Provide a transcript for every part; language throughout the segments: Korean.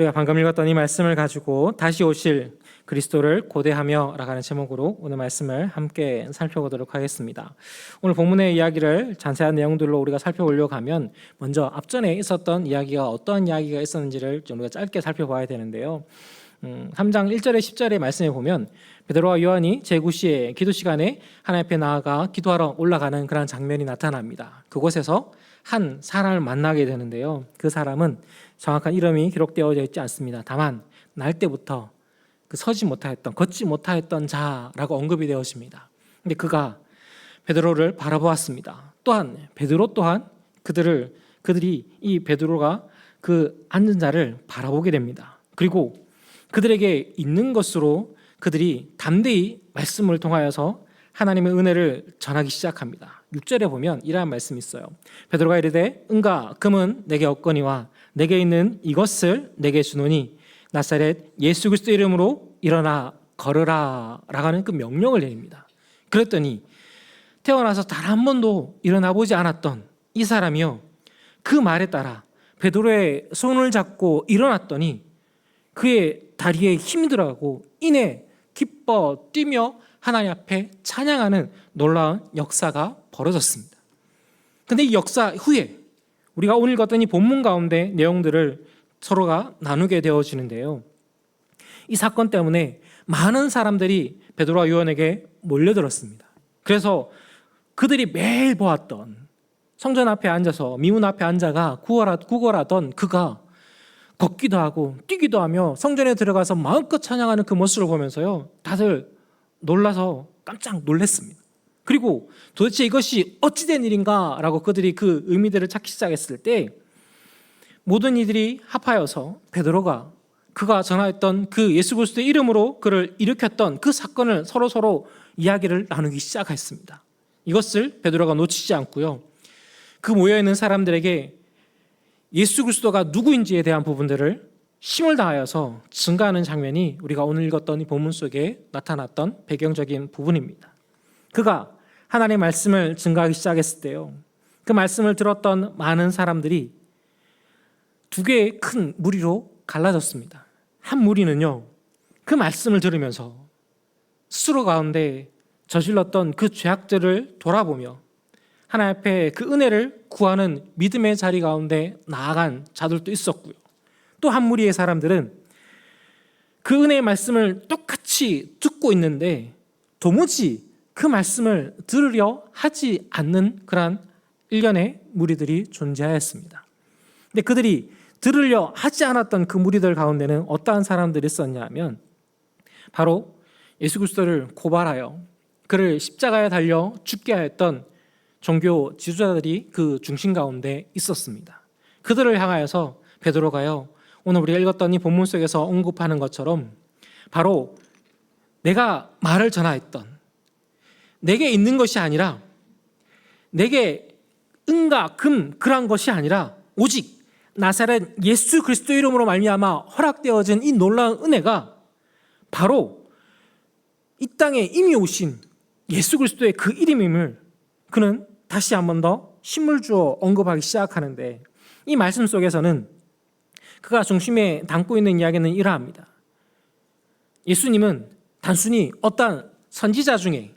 우리가 방금 읽었던 이 말씀을 가지고 다시 오실 그리스도를 고대하며 라가는 제목으로 오늘 말씀을 함께 살펴보도록 하겠습니다. 오늘 본문의 이야기를 자세한 내용들로 우리가 살펴보려고 하면 먼저 앞전에 있었던 이야기가 어떤 이야기가 있었는지를 좀 우리가 짧게 살펴봐야 되는데요. 음, 3장 1절에 10절의 말씀에 보면 베드로와 요한이 제9시에 기도 시간에 하나님 앞에 나아가 기도하러 올라가는 그런 장면이 나타납니다. 그곳에서 한 사람을 만나게 되는데요. 그 사람은 정확한 이름이 기록되어져 있지 않습니다. 다만 날 때부터 그 서지 못하였던 걷지 못하였던 자라고 언급이 되었습니다. 근데 그가 베드로를 바라보았습니다. 또한 베드로 또한 그들을 그들이 이 베드로가 그 앉은 자를 바라보게 됩니다. 그리고 그들에게 있는 것으로 그들이 담대히 말씀을 통하여서 하나님의 은혜를 전하기 시작합니다. 6절에 보면 이러한 말씀이 있어요. 베드로가 이르되 은가 금은 내게 없거니와 내게 있는 이것을 내게 주노니 나사렛 예수 그리스도 이름으로 일어나 걸으라 라가는 그 명령을 내립니다. 그랬더니 태어나서 단 한 번도 일어나 보지 않았던 이 사람이요. 그 말에 따라 베드로의 손을 잡고 일어났더니 그의 다리에 힘이 들어가고 이내 기뻐 뛰며 하나님 앞에 찬양하는 놀라운 역사가 벌어졌습니다. 근데 이 역사 후에 우리가 오늘 읽었던 이 본문 가운데 내용들을 서로가 나누게 되어지는데요. 이 사건 때문에 많은 사람들이 베드로와 요한에게 몰려들었습니다. 그래서 그들이 매일 보았던 성전 앞에 앉아서 미문 앞에 앉아가 구걸하, 구걸하던 그가 걷기도 하고 뛰기도 하며 성전에 들어가서 마음껏 찬양하는 그 모습을 보면서요. 다들 놀라서 깜짝 놀랐습니다. 그리고 도대체 이것이 어찌된 일인가라고 그들이 그 의미들을 찾기 시작했을 때 모든 이들이 합하여서 베드로가 그가 전하였던 그 예수 그리스도의 이름으로 그를 일으켰던 그 사건을 서로 서로 이야기를 나누기 시작했습니다. 이것을 베드로가 놓치지 않고요. 그 모여 있는 사람들에게 예수 그리스도가 누구인지에 대한 부분들을 힘을 다하여서 증가하는 장면이 우리가 오늘 읽었던 이 본문 속에 나타났던 배경적인 부분입니다. 그가 하나님의 말씀을 증가하기 시작했을 때요. 그 말씀을 들었던 많은 사람들이 두 개의 큰 무리로 갈라졌습니다. 한 무리는요, 그 말씀을 들으면서 스스로 가운데 저질렀던 그 죄악들을 돌아보며 하나님 앞에 그 은혜를 구하는 믿음의 자리 가운데 나아간 자들도 있었고요. 또 한 무리의 사람들은 그 은혜의 말씀을 똑같이 듣고 있는데 도무지 그 말씀을 들으려 하지 않는 그러한 일련의 무리들이 존재하였습니다. 근데 그들이 들으려 하지 않았던 그 무리들 가운데는 어떠한 사람들이 있었냐면 바로 예수 그리스도를 고발하여 그를 십자가에 달려 죽게 하였던 종교 지도자들이 그 중심 가운데 있었습니다. 그들을 향하여서 베드로가요. 오늘 우리가 읽었던 이 본문 속에서 언급하는 것처럼 바로 내가 말을 전하였던 내게 있는 것이 아니라 내게 은과 금 그러한 것이 아니라 오직 나사렛 예수 그리스도 이름으로 말미암아 허락되어진 이 놀라운 은혜가 바로 이 땅에 이미 오신 예수 그리스도의 그 이름임을 그는 다시 한 번 더 힘을 주어 언급하기 시작하는데 이 말씀 속에서는 그가 중심에 담고 있는 이야기는 이러합니다. 예수님은 단순히 어떤 선지자 중에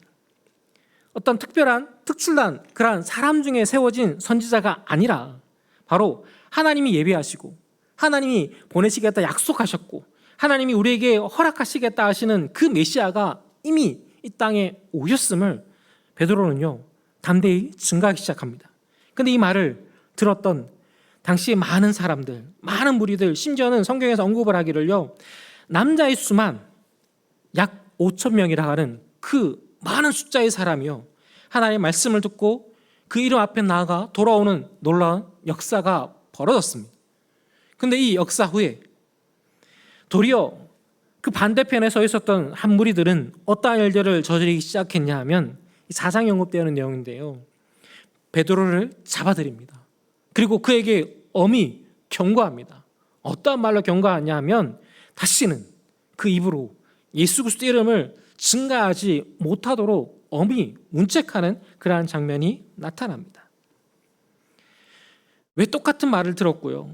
어떤 특별한 특출난 그러한 사람 중에 세워진 선지자가 아니라 바로 하나님이 예배하시고 하나님이 보내시겠다 약속하셨고 하나님이 우리에게 허락하시겠다 하시는 그 메시아가 이미 이 땅에 오셨음을 베드로는요 담대히 증가하기 시작합니다. 근데 이 말을 들었던 당시에 많은 사람들, 많은 무리들, 심지어는 성경에서 언급을 하기를요 남자의 수만 약 5천 명이라 하는 그 많은 숫자의 사람이요 하나님의 말씀을 듣고 그 이름 앞에 나아가 돌아오는 놀라운 역사가 벌어졌습니다. 근데 이 역사 후에 도리어 그 반대편에 서 있었던 한 무리들은 어떠한 일들을 저지르기 시작했냐 하면 사장 언급되는 내용인데요. 베드로를 잡아들입니다. 그리고 그에게 엄히 경고합니다. 어떠한 말로 경고하냐 하면 다시는 그 입으로 예수 그리스도 이름을 증가하지 못하도록 엄히 문책하는 그러한 장면이 나타납니다. 왜 똑같은 말을 들었고요.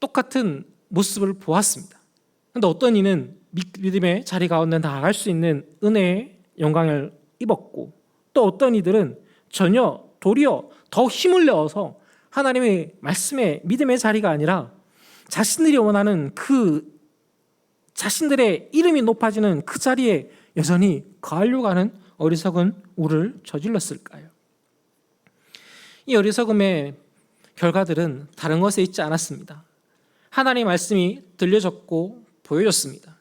똑같은 모습을 보았습니다. 그런데 어떤 이는 믿음의 자리 가운데 나아갈 수 있는 은혜의 영광을 입었고 또 어떤 이들은 전혀 도리어 더 힘을 내어서 하나님의 말씀의 믿음의 자리가 아니라 자신들이 원하는 그 자신들의 이름이 높아지는 그 자리에 여전히 거하려고 하는 어리석은 우를 저질렀을까요? 이 어리석음의 결과들은 다른 것에 있지 않았습니다. 하나님의 말씀이 들려졌고 보여졌습니다.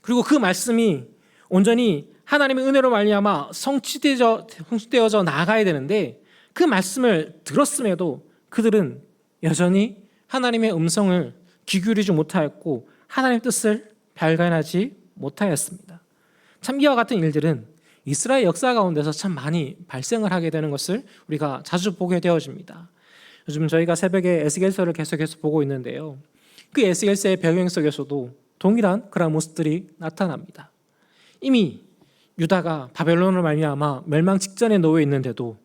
그리고 그 말씀이 온전히 하나님의 은혜로 말미암아 성취되어 성취되어져 나아가야 되는데 그 말씀을 들었음에도 그들은 여전히 하나님의 음성을 귀 기울이지 못하였고 하나님의 뜻을 발견하지 못하였습니다. 참 이와 같은 일들은 이스라엘 역사 가운데서 참 많이 발생을 하게 되는 것을 우리가 자주 보게 되어집니다. 요즘 저희가 새벽에 에스겔서를 계속해서 보고 있는데요. 그 에스겔서의 배경 속에서도 동일한 그런 모습들이 나타납니다. 이미 유다가 바벨론을 말미암아 멸망 직전에 놓여 있는데도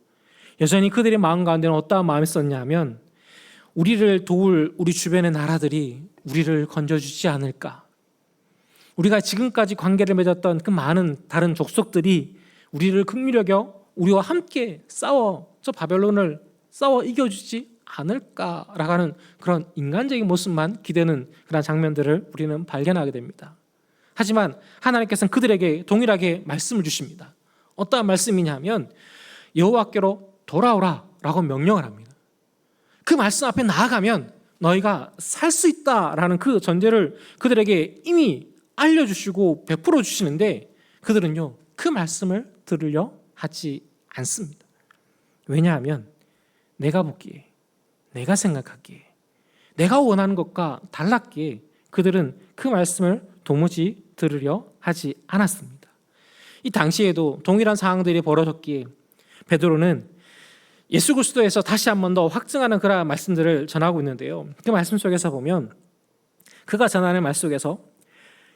여전히 그들의 마음 가운데는 어떠한 마음이 있었냐면 우리를 도울 우리 주변의 나라들이 우리를 건져주지 않을까. 우리가 지금까지 관계를 맺었던 그 많은 다른 족속들이 우리를 극미력여 우리와 함께 싸워 저 바벨론을 싸워 이겨주지 않을까라고 하는 그런 인간적인 모습만 기대는 그런 장면들을 우리는 발견하게 됩니다. 하지만 하나님께서는 그들에게 동일하게 말씀을 주십니다. 어떠한 말씀이냐면 여호와께로 돌아오라 라고 명령을 합니다. 그 말씀 앞에 나아가면 너희가 살 수 있다라는 그 전제를 그들에게 이미 알려주시고 베풀어 주시는데 그들은요 그 말씀을 들으려 하지 않습니다. 왜냐하면 내가 보기에 내가 생각하기에 내가 원하는 것과 달랐기에 그들은 그 말씀을 도무지 들으려 하지 않았습니다. 이 당시에도 동일한 상황들이 벌어졌기에 베드로는 예수 그리스도에서 다시 한 번 더 확증하는 그러한 말씀들을 전하고 있는데요. 그 말씀 속에서 보면 그가 전하는 말 속에서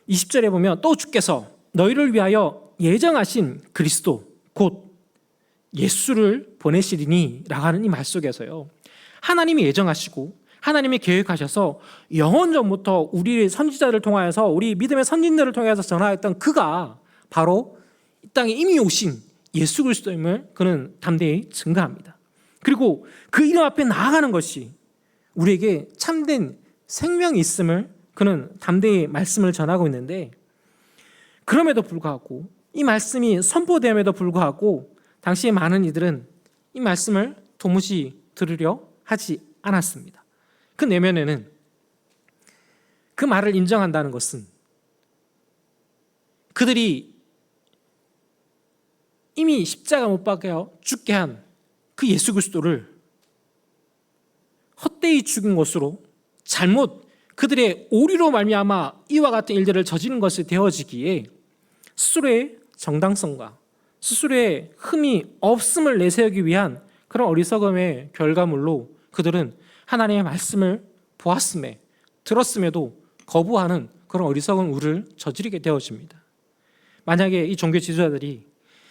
20절에 보면 또 주께서 너희를 위하여 예정하신 그리스도 곧 예수를 보내시리니라고 하는 이 말 속에서요. 하나님이 예정하시고 하나님이 계획하셔서 영원 전부터 우리 선지자를 통하여서 우리 믿음의 선진들을 통해서 전하였던 그가 바로 이 땅에 이미 오신 예수 그리스도임을 그는 담대히 증가합니다. 그리고 그 이름 앞에 나아가는 것이 우리에게 참된 생명이 있음을 그는 담대히 말씀을 전하고 있는데 그럼에도 불구하고 이 말씀이 선포됨에도 불구하고 당시의 많은 이들은 이 말씀을 도무지 들으려 하지 않았습니다. 그 내면에는 그 말을 인정한다는 것은 그들이 이미 십자가 못 박혀 죽게 한 그 예수 그리스도를 헛되이 죽인 것으로 잘못 그들의 오리로 말미암아 이와 같은 일들을 저지른 것이 되어지기에 스스로의 정당성과 스스로의 흠이 없음을 내세우기 위한 그런 어리석음의 결과물로 그들은 하나님의 말씀을 보았음에 들었음에도 거부하는 그런 어리석은 우를 저지르게 되어집니다. 만약에 이 종교 지도자들이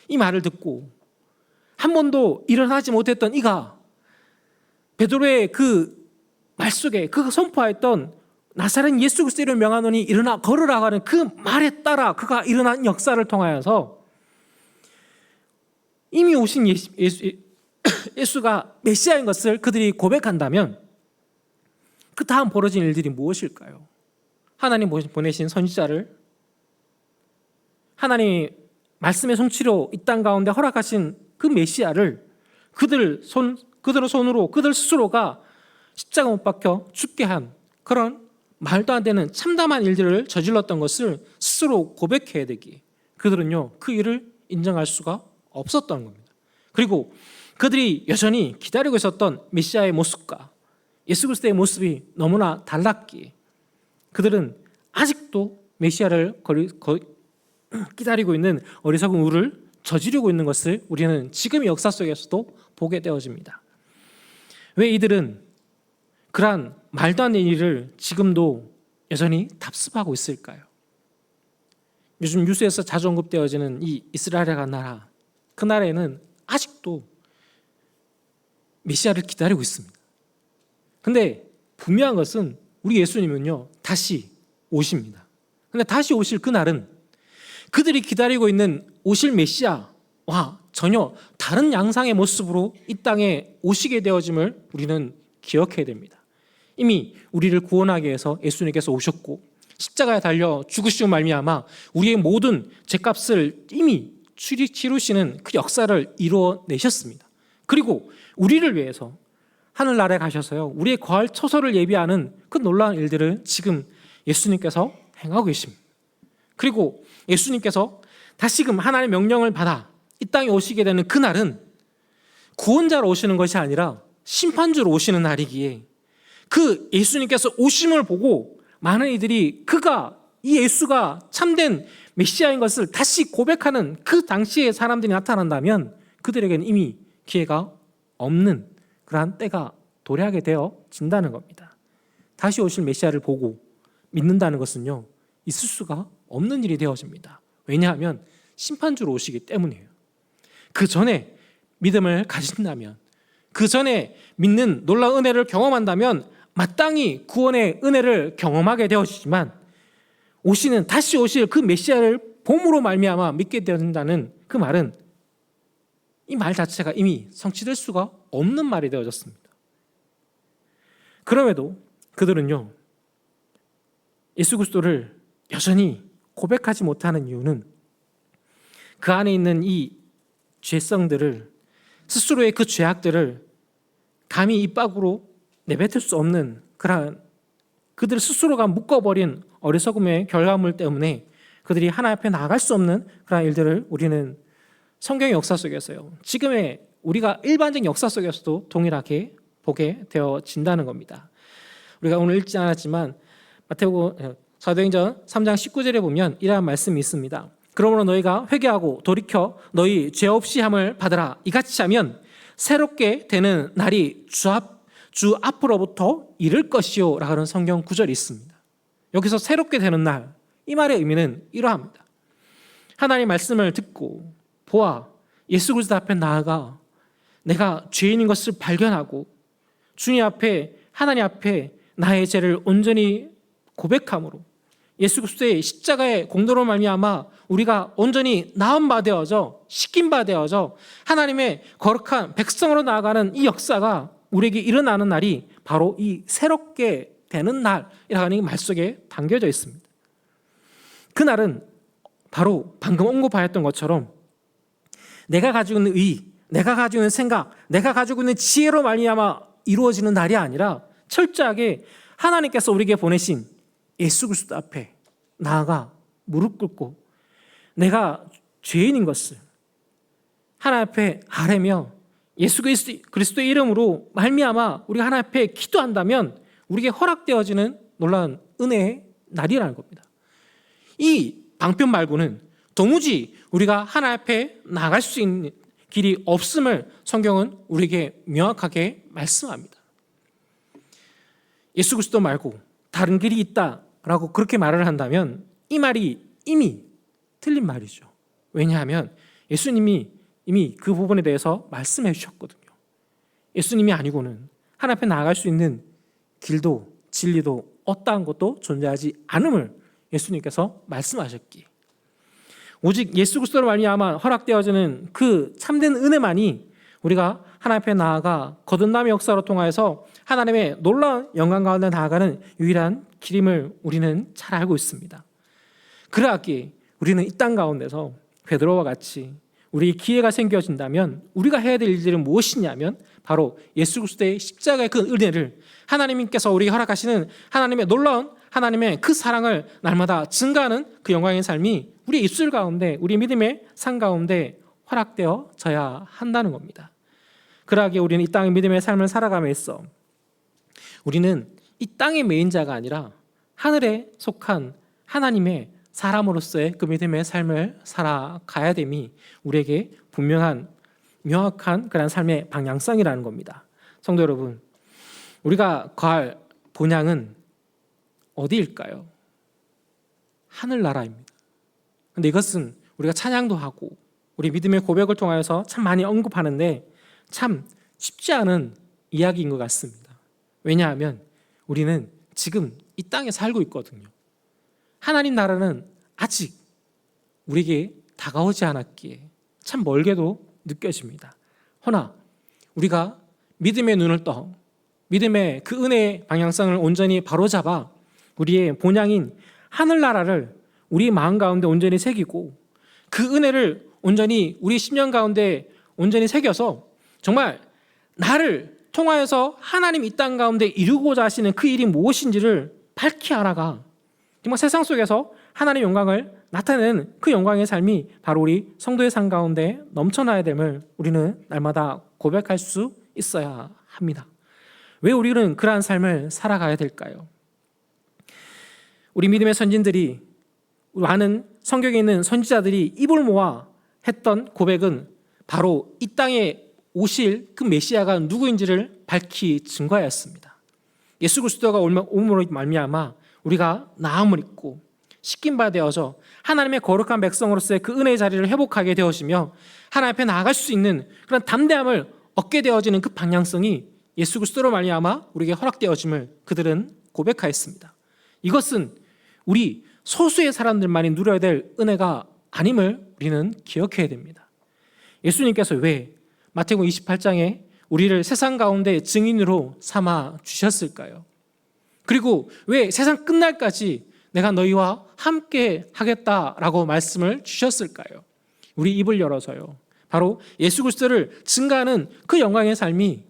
이 말을 듣고 한 번도 일어나지 못했던 이가 베드로의 그 말 속에 그 선포했던 나사렛 예수 그리스도를 명하노니 일어나 걸으라 하는 그 말에 따라 그가 일어난 역사를 통하여서 이미 오신 예수, 예수, 예수가 메시아인 것을 그들이 고백한다면 그 다음 벌어진 일들이 무엇일까요? 하나님 보내신 선지자를 하나님 말씀의 성취로 이 땅 가운데 허락하신 그 메시아를 그들 손 그들의 손으로 그들 스스로가 십자가 못 박혀 죽게 한 그런 말도 안 되는 참담한 일들을 저질렀던 것을 스스로 고백해야 되기 그들은요 그 일을 인정할 수가 없었던 겁니다. 그리고 그들이 여전히 기다리고 있었던 메시아의 모습과 예수 그리스도의 모습이 너무나 달랐기에 그들은 아직도 메시아를 기다리고 있는 어리석은 우를 저지르고 있는 것을 우리는 지금의 역사 속에서도 보게 되어집니다. 왜 이들은 그러한 말도 안 되는 일을 지금도 여전히 답습하고 있을까요? 요즘 뉴스에서 자주 언급되어지는 이 이스라엘이라는 나라, 그 나라에는 아직도 메시아를 기다리고 있습니다. 근데 분명한 것은 우리 예수님은요 다시 오십니다. 근데 다시 오실 그날은 그들이 기다리고 있는 오실 메시아와 전혀 다른 양상의 모습으로 이 땅에 오시게 되어짐을 우리는 기억해야 됩니다. 이미 우리를 구원하기 위해서 예수님께서 오셨고 십자가에 달려 죽으시고 말미암아 우리의 모든 죄값을 이미 치루- 치루시는 그 역사를 이루어내셨습니다. 그리고 우리를 위해서 하늘나라에 가셔서요 우리의 거할 처소를 예비하는 그 놀라운 일들을 지금 예수님께서 행하고 계십니다. 그리고 예수님께서 다시금 하나님의 명령을 받아 이 땅에 오시게 되는 그날은 구원자로 오시는 것이 아니라 심판주로 오시는 날이기에 그 예수님께서 오심을 보고 많은 이들이 그가 이 예수가 참된 메시아인 것을 다시 고백하는 그 당시의 사람들이 나타난다면 그들에게는 이미 기회가 없는 그러한 때가 도래하게 되어진다는 겁니다. 다시 오실 메시아를 보고 믿는다는 것은요 있을 수가 없는 일이 되어집니다. 왜냐하면 심판주로 오시기 때문이에요. 그 전에 믿음을 가진다면 그 전에 믿는 놀라운 은혜를 경험한다면 마땅히 구원의 은혜를 경험하게 되어지지만 오시는 다시 오실 그 메시아를 봄으로 말미암아 믿게 되어진다는 그 말은 이 말 자체가 이미 성취될 수가 없는 말이 되어졌습니다. 그럼에도 그들은요 예수 그리스도를 여전히 고백하지 못하는 이유는 그 안에 있는 이 죄성들을 스스로의 그 죄악들을 감히 입 밖으로 내뱉을 수 없는 그러한 그들 스스로가 묶어버린 어리석음의 결과물 때문에 그들이 하나님 앞에 나아갈 수 없는 그러한 일들을 우리는 성경의 역사 속에서요. 지금의 우리가 일반적인 역사 속에서도 동일하게 보게 되어진다는 겁니다. 우리가 오늘 읽지 않았지만 마태복음 어, 사도행전 3장 19절에 보면 이러한 말씀이 있습니다. 그러므로 너희가 회개하고 돌이켜 너희 죄 없이 함을 받으라. 이같이 하면 새롭게 되는 날이 주 앞 주 앞으로부터 이를 것이요 라는 성경 구절이 있습니다. 여기서 새롭게 되는 날 이 말의 의미는 이러합니다. 하나님 말씀을 듣고 보아 예수 그리스도 앞에 나아가 내가 죄인인 것을 발견하고 주님 앞에 하나님 앞에 나의 죄를 온전히 고백함으로 예수 그리스도의 십자가의 공로로 말미암아 우리가 온전히 나은 바 되어져 씻긴 바 되어져 하나님의 거룩한 백성으로 나아가는 이 역사가 우리에게 일어나는 날이 바로 이 새롭게 되는 날이라는 말 속에 담겨져 있습니다. 그 날은 바로 방금 언급하였던 것처럼 내가 가지고 있는 의, 내가 가지고 있는 생각, 내가 가지고 있는 지혜로 말미암아 이루어지는 날이 아니라 철저하게 하나님께서 우리에게 보내신 예수 그리스도 앞에 나아가 무릎 꿇고 내가 죄인인 것을 하나님 앞에 아뢰며 예수 그리스도, 그리스도의 이름으로 말미암아 우리가 하나님 앞에 기도한다면 우리에게 허락되어지는 놀라운 은혜의 날이라는 겁니다. 이 방편 말고는 도무지 우리가 하나님 앞에 나갈 수 있는 길이 없음을 성경은 우리에게 명확하게 말씀합니다. 예수 그리스도 말고 다른 길이 있다 라고 그렇게 말을 한다면 이 말이 이미 틀린 말이죠. 왜냐하면 예수님이 이미 그 부분에 대해서 말씀해 주셨거든요. 예수님이 아니고는 하나님 앞에 나아갈 수 있는 길도 진리도 어떠한 것도 존재하지 않음을 예수님께서 말씀하셨기에 오직 예수 그리스도로 말미암아 허락되어지는 그 참된 은혜만이 우리가 하나님 앞에 나아가 거듭남의 역사로 통하여서 하나님의 놀라운 영광 가운데 나아가는 유일한 길임을 우리는 잘 알고 있습니다. 그러하기에 우리는 이 땅 가운데서 베드로와 같이 우리 기회가 생겨진다면 우리가 해야 될 일들은 무엇이냐면 바로 예수 그리스도의 십자가의 그 은혜를 하나님께서 우리에게 허락하시는 하나님의 놀라운 하나님의 그 사랑을 날마다 증가하는 그 영광의 삶이 우리 입술 가운데 우리 믿음의 산 가운데 허락되어져야 한다는 겁니다. 그러하기에 우리는 이 땅의 믿음의 삶을 살아감에 있어 우리는 이 땅의 메인자가 아니라 하늘에 속한 하나님의 사람으로서의 그 믿음의 삶을 살아가야 됨이 우리에게 분명한 명확한 그런 삶의 방향성이라는 겁니다. 성도 여러분, 우리가 갈 본향은 어디일까요? 하늘나라입니다. 근데 이것은 우리가 찬양도 하고 우리 믿음의 고백을 통하여서 참 많이 언급하는데 참 쉽지 않은 이야기인 것 같습니다. 왜냐하면 우리는 지금 이 땅에 살고 있거든요. 하나님 나라는 아직 우리에게 다가오지 않았기에 참 멀게도 느껴집니다. 허나 우리가 믿음의 눈을 떠 믿음의 그 은혜의 방향성을 온전히 바로잡아 우리의 본향인 하늘나라를 우리 마음 가운데 온전히 새기고 그 은혜를 온전히 우리 심령 가운데 온전히 새겨서 정말 나를 통하여서 하나님 이 땅 가운데 이루고자 하시는 그 일이 무엇인지를 밝히 알아가 정말 세상 속에서 하나님의 영광을 나타내는 그 영광의 삶이 바로 우리 성도의 삶 가운데 넘쳐나야 됨을 우리는 날마다 고백할 수 있어야 합니다. 왜 우리는 그러한 삶을 살아가야 될까요? 우리 믿음의 선진들이 많은 성경에 있는 선지자들이 입을 모아 했던 고백은 바로 이 땅에 오실 그 메시아가 누구인지를 밝히 증거하였습니다. 예수 그리스도가 오므로 말미암아 우리가 나음을 입고 씻긴 바 되어서 하나님의 거룩한 백성으로서의 그 은혜의 자리를 회복하게 되어지며 하나님 앞에 나아갈 수 있는 그런 담대함을 얻게 되어지는 그 방향성이 예수 그리스도로 말미암아 우리에게 허락되어짐을 그들은 고백하였습니다. 이것은 우리 소수의 사람들만이 누려야 될 은혜가 아님을 우리는 기억해야 됩니다. 예수님께서 왜 마태복음 28장에 우리를 세상 가운데 증인으로 삼아 주셨을까요? 그리고 왜 세상 끝날까지 내가 너희와 함께 하겠다라고 말씀을 주셨을까요? 우리 입을 열어서요. 바로 예수 그리스도를 증가하는 그 영광의 삶이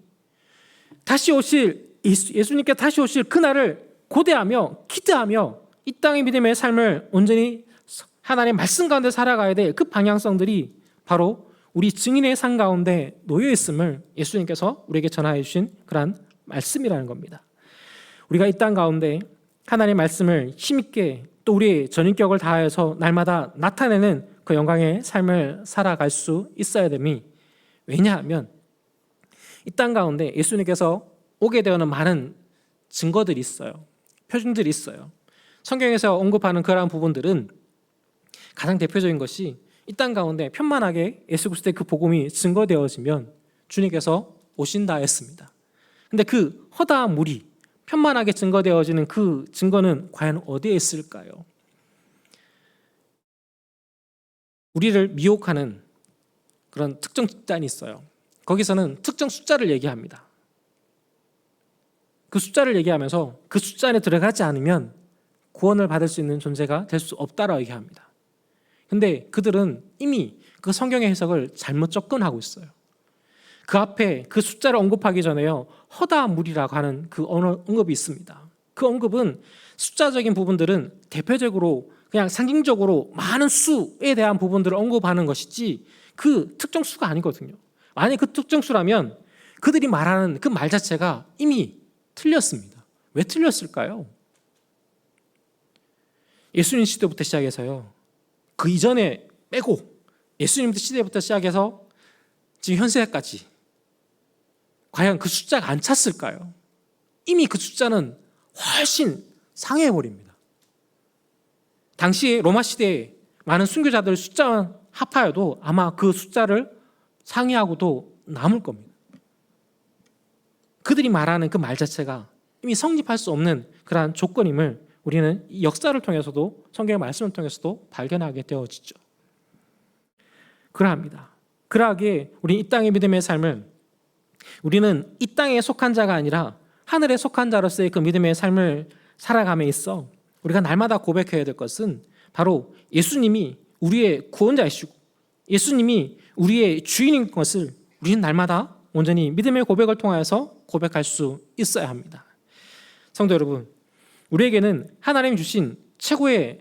다시 오실 예수님께 다시 오실 그날을 고대하며 기대하며 이 땅의 믿음의 삶을 온전히 하나님의 말씀 가운데 살아가야 될 그 방향성들이 바로 우리 증인의 상 가운데 놓여 있음을 예수님께서 우리에게 전하여 주신 그러한 말씀이라는 겁니다. 우리가 이 땅 가운데 하나님의 말씀을 힘있게 또 우리의 전인격을 다하여서 날마다 나타내는 그 영광의 삶을 살아갈 수 있어야 됨이 왜냐하면 이 땅 가운데 예수님께서 오게 되어는 많은 증거들이 있어요. 표준들이 있어요. 성경에서 언급하는 그러한 부분들은 가장 대표적인 것이 이 땅 가운데 편만하게 예수 그리스도의 그 복음이 증거되어지면 주님께서 오신다 했습니다. 근데 그 허다한 물이 편만하게 증거되어지는 그 증거는 과연 어디에 있을까요? 우리를 미혹하는 그런 특정 집단이 있어요. 거기서는 특정 숫자를 얘기합니다. 그 숫자를 얘기하면서 그 숫자 안에 들어가지 않으면 구원을 받을 수 있는 존재가 될 수 없다라고 얘기합니다. 근데 그들은 이미 그 성경의 해석을 잘못 접근하고 있어요. 그 앞에 그 숫자를 언급하기 전에요. 허다한 물이라고 하는 그 언급이 있습니다. 그 언급은 숫자적인 부분들은 대표적으로 그냥 상징적으로 많은 수에 대한 부분들을 언급하는 것이지 그 특정 수가 아니거든요. 만약 그 특정 수라면 그들이 말하는 그 말 자체가 이미 틀렸습니다. 왜 틀렸을까요? 예수님 시대부터 시작해서요. 그 이전에 빼고 예수님 시대부터 시작해서 지금 현세까지 과연 그 숫자가 안 찼을까요? 이미 그 숫자는 훨씬 상해해 버립니다. 당시 로마 시대에 많은 순교자들 숫자 합하여도 아마 그 숫자를 상회하고도 남을 겁니다. 그들이 말하는 그 말 자체가 이미 성립할 수 없는 그러한 조건임을 우리는 역사를 통해서도 성경의 말씀을 통해서도 발견하게 되어지죠. 그러합니다. 그러하기에 우리 이 땅의 믿음의 삶은 우리는 이 땅에 속한 자가 아니라 하늘에 속한 자로서의 그 믿음의 삶을 살아감에 있어 우리가 날마다 고백해야 될 것은 바로 예수님이 우리의 구원자이시고 예수님이 우리의 주인인 것을 우리는 날마다 온전히 믿음의 고백을 통하여서 고백할 수 있어야 합니다. 성도 여러분, 우리에게는 하나님 주신 최고의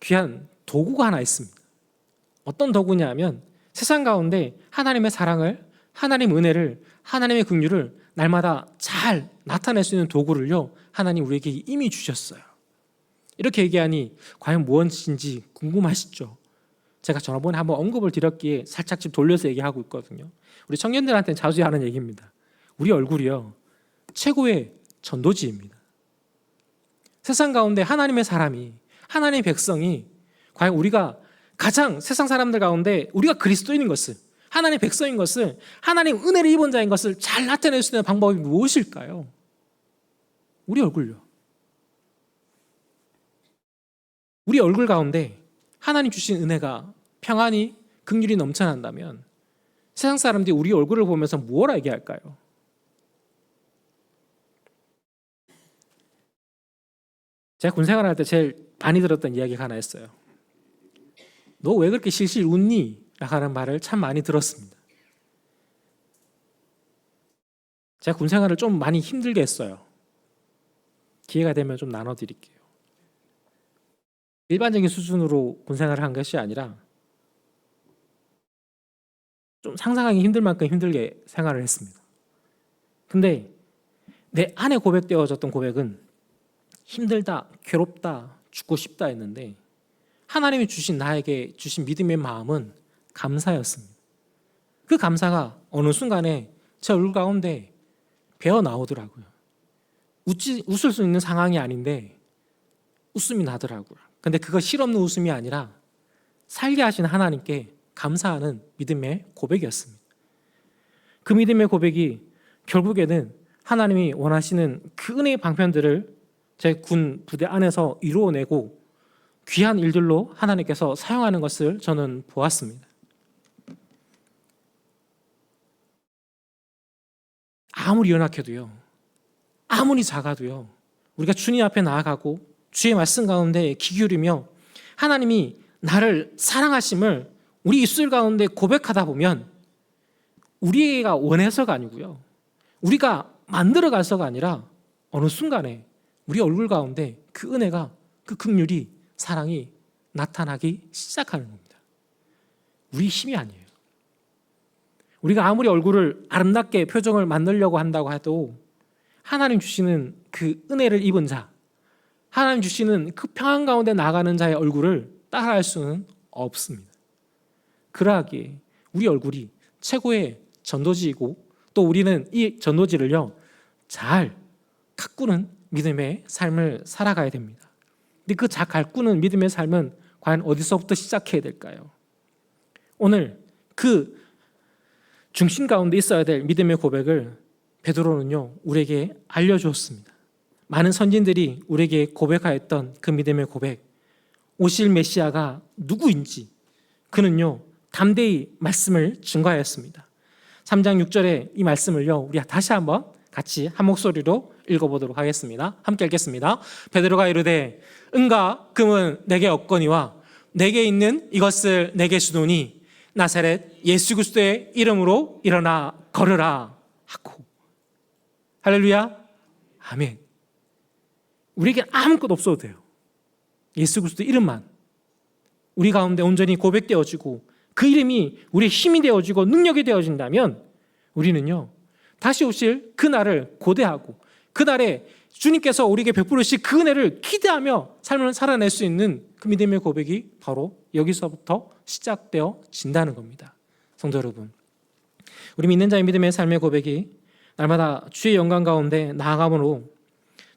귀한 도구가 하나 있습니다. 어떤 도구냐면 세상 가운데 하나님의 사랑을, 하나님 은혜를, 하나님의 긍휼을 날마다 잘 나타낼 수 있는 도구를요. 하나님 우리에게 이미 주셨어요. 이렇게 얘기하니 과연 무엇인지 궁금하시죠? 제가 전번에 한번 언급을 드렸기에 살짝 집 돌려서 얘기하고 있거든요. 우리 청년들한테는 자주 하는 얘기입니다. 우리 얼굴이요. 최고의 전도지입니다. 세상 가운데 하나님의 사람이, 하나님의 백성이 과연 우리가 가장 세상 사람들 가운데 우리가 그리스도인인 것을 하나님의 백성인 것을 하나님 은혜를 입은 자인 것을 잘 나타낼 수 있는 방법이 무엇일까요? 우리 얼굴요. 우리 얼굴 가운데 하나님 주신 은혜가 평안이 극률이 넘쳐난다면 세상 사람들이 우리 얼굴을 보면서 무엇라 얘기할까요? 제가 군 생활할 때 제일 많이 들었던 이야기가 하나 있어요. 너 왜 그렇게 실실 웃니? 라는 말을 참 많이 들었습니다. 제가 군 생활을 좀 많이 힘들게 했어요. 기회가 되면 좀 나눠드릴게요. 일반적인 수준으로 군 생활을 한 것이 아니라 좀 상상하기 힘들 만큼 힘들게 생활을 했습니다. 근데 내 안에 고백되어졌던 고백은 힘들다, 괴롭다, 죽고 싶다 했는데 하나님이 주신 나에게 주신 믿음의 마음은 감사였습니다. 그 감사가 어느 순간에 제 얼굴 가운데 배어 나오더라고요. 웃지, 웃을 수 있는 상황이 아닌데 웃음이 나더라고요. 근데 그거 실없는 웃음이 아니라 살게 하신 하나님께 감사하는 믿음의 고백이었습니다. 그 믿음의 고백이 결국에는 하나님이 원하시는 그 은혜의 방편들을 제 군 부대 안에서 이루어내고 귀한 일들로 하나님께서 사용하는 것을 저는 보았습니다. 아무리 연약해도요, 아무리 작아도요, 우리가 주님 앞에 나아가고 주의 말씀 가운데 귀 기울이며 하나님이 나를 사랑하심을 우리 입술 가운데 고백하다 보면 우리가 원해서가 아니고요. 우리가 만들어가서가 아니라 어느 순간에 우리 얼굴 가운데 그 은혜가 그 극률이 사랑이 나타나기 시작하는 겁니다. 우리 힘이 아니에요. 우리가 아무리 얼굴을 아름답게 표정을 만들려고 한다고 해도 하나님 주시는 그 은혜를 입은 자, 하나님 주시는 그 평안 가운데 나가는 자의 얼굴을 따라할 수는 없습니다. 그러하기에 우리 얼굴이 최고의 전도지이고 또 우리는 이 전도지를요 잘 가꾸는 믿음의 삶을 살아가야 됩니다. 근데 그잘 가꾸는 믿음의 삶은 과연 어디서부터 시작해야 될까요? 오늘 그 중심 가운데 있어야 될 믿음의 고백을 베드로는요 우리에게 알려주었습니다. 많은 선진들이 우리에게 고백하였던 그 믿음의 고백, 오실 메시아가 누구인지 그는요 담대히 말씀을 증거하였습니다. 3장 6절에 이 말씀을요 우리 다시 한번 같이 한 목소리로 읽어보도록 하겠습니다. 함께 읽겠습니다. 베드로가 이르되 은과 금은 내게 없거니와 내게 있는 이것을 내게 주노니 나사렛 예수 그리스도의 이름으로 일어나 걸으라 하고 할렐루야 아멘. 우리에게 아무것도 없어도 돼요. 예수 그리스도 이름만 우리 가운데 온전히 고백되어지고 그 이름이 우리의 힘이 되어지고 능력이 되어진다면 우리는요 다시 오실 그 날을 고대하고 그 날에 주님께서 우리에게 베푸르실 그 은혜를 기대하며 삶을 살아낼 수 있는 그 믿음의 고백이 바로 여기서부터 시작되어 진다는 겁니다. 성도 여러분, 우리 믿는 자의 믿음의 삶의 고백이 날마다 주의 영광 가운데 나아감으로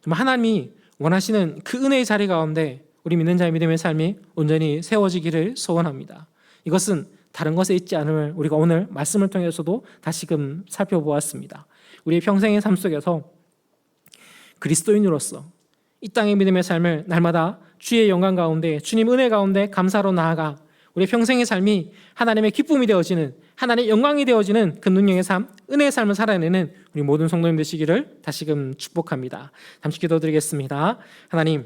정말 하나님이 원하시는 그 은혜의 자리 가운데 우리 믿는 자의 믿음의 삶이 온전히 세워지기를 소원합니다. 이것은 다른 것에 있지 않음을 우리가 오늘 말씀을 통해서도 다시금 살펴보았습니다. 우리의 평생의 삶 속에서 그리스도인으로서 이 땅의 믿음의 삶을 날마다 주의 영광 가운데 주님 은혜 가운데 감사로 나아가 우리의 평생의 삶이 하나님의 기쁨이 되어지는 하나님의 영광이 되어지는 그 능력의 삶, 은혜의 삶을 살아내는 우리 모든 성도님 되시기를 다시금 축복합니다. 잠시 기도드리겠습니다. 하나님